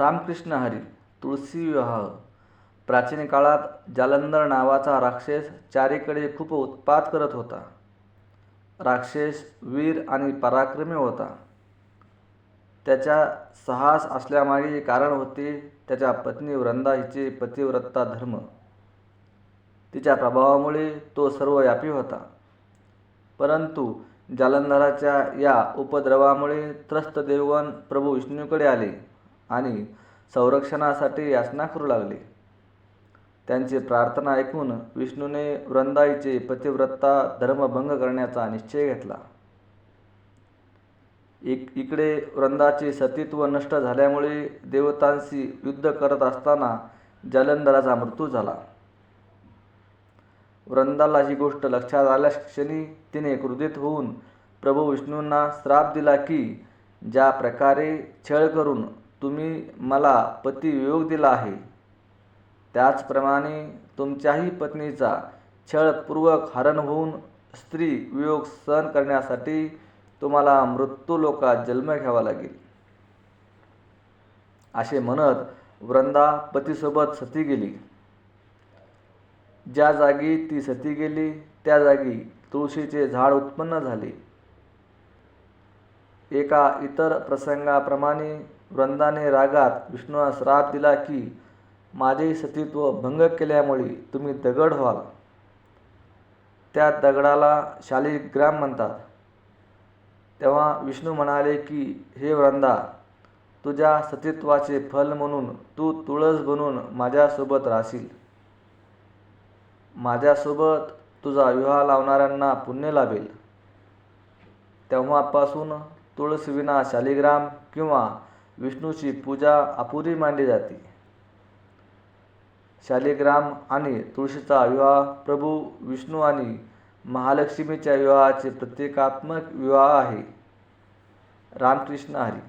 रामकृष्ण हरी तुळशी विवाह. प्राचीन काळात जालंधर नावाचा राक्षस चारीकडे खूप उत्पात करत होता. राक्षस वीर आणि पराक्रमी होता. त्याच्या साहस असल्यामागे कारण होते त्याच्या पत्नी वृंदा हिचे पतिव्रता धर्म. तिच्या प्रभावामुळे तो सर्वव्यापी होता. परंतु जालंधराच्या या उपद्रवामुळे त्रस्त देवगण प्रभू विष्णूकडे आले. आणि संरक्षणासाठी याचना करू लागले. त्यांची प्रार्थना ऐकून विष्णूने वृंदाईचे पतिव्रता धर्मभंग करण्याचा निश्चय घेतला. इक इकडे वृंदाचे सतीत्व नष्ट झाल्यामुळे देवतांशी युद्ध करत असताना जालंधराचा मृत्यू झाला. वृंदाला ही गोष्ट लक्षात आल्या क्षणी तिने क्रोधित होऊन प्रभू विष्णूंना श्राप दिला की ज्या प्रकारे छळ करून तुम्ही मला पतिवियोग दिला आहे. त्याचप्रमाणे तुमच्याही पत्नीचा छळपूर्वक हरण होऊन स्त्री वियोग सहन करण्यासाठी तुम्हाला मृत्यूलोकात जन्म घ्यावा लागेल. असे म्हणत वृंदा पतीसोबत सती गेली. ज्या जागी ती सती गेली त्या जागी तुळशीचे झाड उत्पन्न झाले. एका इतर प्रसंगाप्रमाणे वृंदाने रागात विष्णूला श्राप दिला की माझे सतीत्व भंग केल्यामुळे तुम्ही दगड व्हाल. त्या दगडाला शालिग्राम म्हणतात. तेव्हा विष्णू म्हणाले की हे वृंदा तुझ्या सतीत्वाचे फल म्हणून तू तुळस बनून माझ्यासोबत राहशील. माझ्यासोबत तुझा विवाह लावणाऱ्यांना पुण्य लाभेल. तेव्हापासून तुळसविना शालिग्राम किंवा विष्णूची पूजा अपुरी मानली जाते. शालिग्राम आणि तुळशीचा विवाह प्रभू विष्णू आणि महालक्ष्मीच्या विवाहाचे प्रतीकात्मक विवाह आहे. रामकृष्ण हरी.